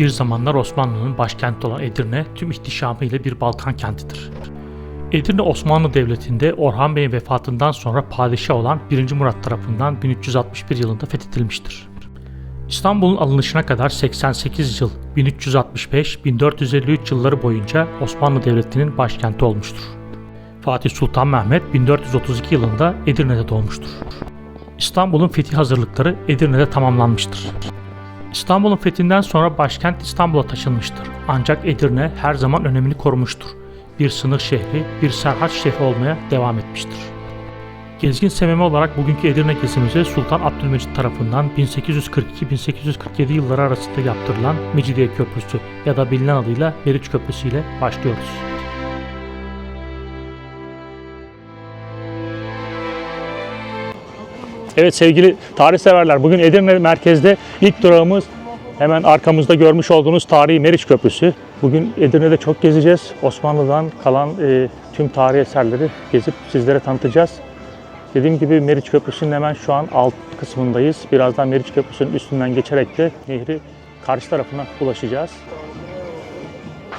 Bir zamanlar Osmanlı'nın başkenti olan Edirne tüm ihtişamıyla bir Balkan kentidir. Edirne Osmanlı Devleti'nde Orhan Bey'in vefatından sonra padişah olan 1. Murat tarafından 1361 yılında fethedilmiştir. İstanbul'un alınışına kadar 88 yıl 1365-1453 yılları boyunca Osmanlı Devleti'nin başkenti olmuştur. Fatih Sultan Mehmet 1432 yılında Edirne'de doğmuştur. İstanbul'un fethi hazırlıkları Edirne'de tamamlanmıştır. İstanbul'un fethinden sonra başkent İstanbul'a taşınmıştır. Ancak Edirne her zaman önemini korumuştur. Bir sınır şehri, bir serhat şehri olmaya devam etmiştir. Gezgin Sememi olarak bugünkü Edirne gezimize Sultan Abdülmecit tarafından 1842-1847 yılları arasında yaptırılan Mecidiye Köprüsü ya da bilinen adıyla Meriç Köprüsü ile başlıyoruz. Evet sevgili tarih severler bugün Edirne merkezde ilk durağımız hemen arkamızda görmüş olduğunuz tarihi Meriç Köprüsü. Bugün Edirne'de çok gezeceğiz. Osmanlı'dan kalan e, tüm tarihi eserleri gezip sizlere tanıtacağız. Dediğim gibi Meriç Köprüsü'nün hemen şu an alt kısmındayız. Birazdan Meriç Köprüsü'nün üstünden geçerek de nehri karşı tarafına ulaşacağız.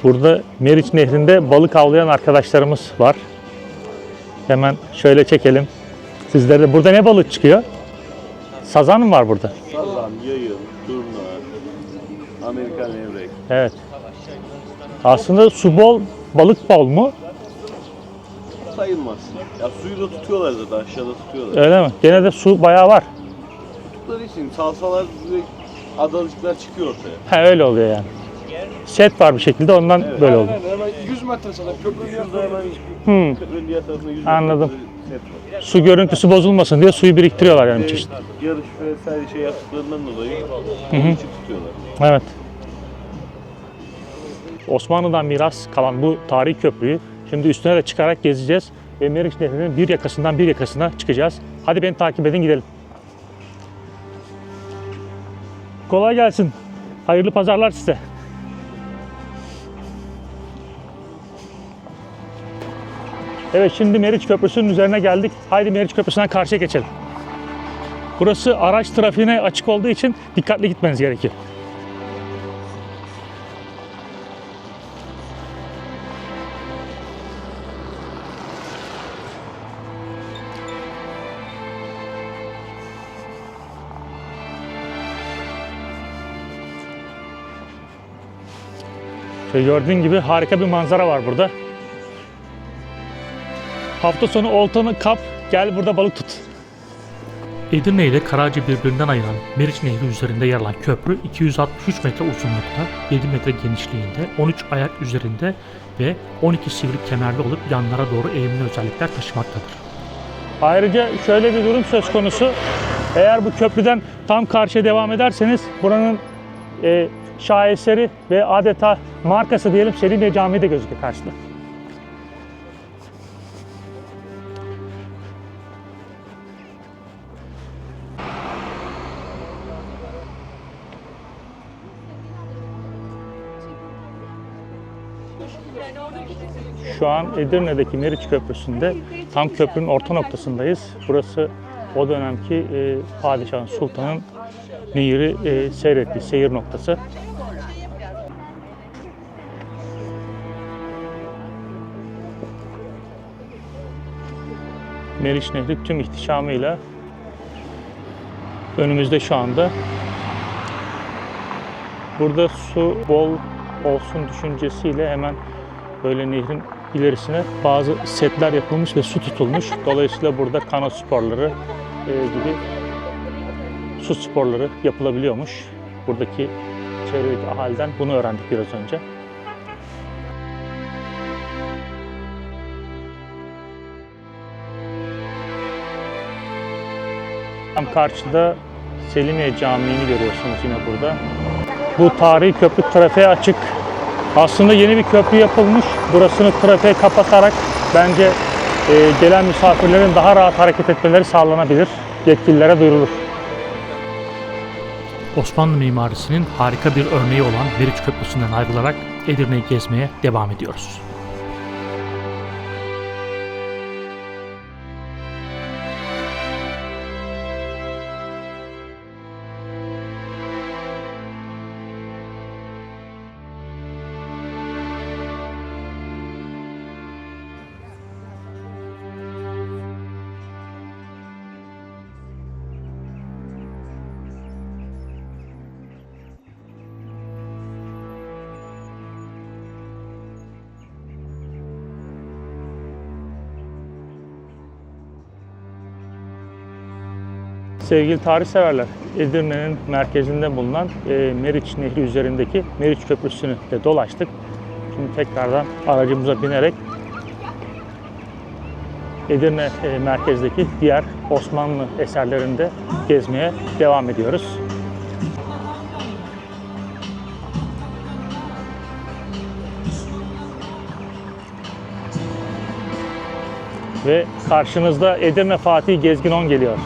Burada Meriç Nehri'nde balık avlayan arkadaşlarımız var. Hemen şöyle çekelim. Sizlere burada ne balık çıkıyor? Sazan mı var burada? Sazan, yayın, turna, Amerikan levrek. Evet. Aslında su bol, balık bol mu? Sayılmaz. Ya suyu da tutuyorlar zaten aşağıda tutuyorlar. Öyle mi? Gene de su bayağı var. Tuttukları için salsalar direkt adalıcıklar çıkıyor ortaya. He öyle oluyor yani. Set var bir şekilde ondan böyle oldu. Aynen hemen 100 metre sana köprünün yanında hemen Hmm. köprünün diğer tarafında yüz Anladım. metre var. Su görüntüsü bozulmasın diye suyu biriktiriyorlar yani bir çeşit. Yarış vesaire şey yaptıklarından dolayı onun için tutuyorlar. Evet. Osmanlı'dan miras kalan bu tarihi köprüyü şimdi üstüne de çıkarak gezeceğiz. Ve Meriç Nehri'nin bir yakasından bir yakasına çıkacağız. Hadi beni takip edin gidelim. Kolay gelsin. Hayırlı pazarlar size. Evet şimdi Meriç Köprüsü'nün üzerine geldik. Haydi Meriç Köprüsü'nden karşıya geçelim. Burası araç trafiğine açık olduğu için dikkatli gitmeniz gerekiyor. Gördüğün gibi harika bir manzara var burada. Hafta sonu oltanı kap, gel burada balık tut. Edirne ile Karaca birbirinden ayıran Meriç Nehri üzerinde yer alan köprü 263 metre uzunlukta, 7 metre genişliğinde, 13 ayak üzerinde ve 12 sivri kemerli olup yanlara doğru eğimli özellikler taşımaktadır. Ayrıca şöyle bir durum söz konusu. Eğer bu köprüden tam karşıya devam ederseniz buranın e, şaheseri ve adeta markası diyelim Selimiye Camii de gözüküyor karşıda. Şu an Edirne'deki Meriç Köprüsü'nde tam köprünün orta noktasındayız. Burası o dönemki e, padişahın, sultanın nehri e, seyrettiği seyir noktası. Meriç Nehri tüm ihtişamıyla önümüzde şu anda. Burada su bol olsun düşüncesiyle hemen böyle nehrin ilerisine bazı setler yapılmış ve su tutulmuş. Dolayısıyla burada kano sporları e, gibi su sporları yapılabiliyormuş. Buradaki çevredeki ahaliden bunu öğrendik biraz önce. Tam karşıda Selimiye Camii'ni görüyorsunuz yine burada. Bu tarihi köprü trafiğe açık. Aslında yeni bir köprü yapılmış. Burasını trafiğe kapatarak bence e, gelen misafirlerin daha rahat hareket etmeleri sağlanabilir. Yetkililere duyurulur. Osmanlı mimarisinin harika bir örneği olan Meriç Köprüsü'nden ayrılarak Edirne'yi gezmeye devam ediyoruz. Sevgili tarih severler, Edirne'nin merkezinde bulunan e, Meriç Nehri üzerindeki Meriç Köprüsü'nü de dolaştık. Şimdi tekrardan aracımıza binerek Edirne e, merkezdeki diğer Osmanlı eserlerinde gezmeye devam ediyoruz. Ve karşınızda Edirne Fatih Gezgin 10 geliyor.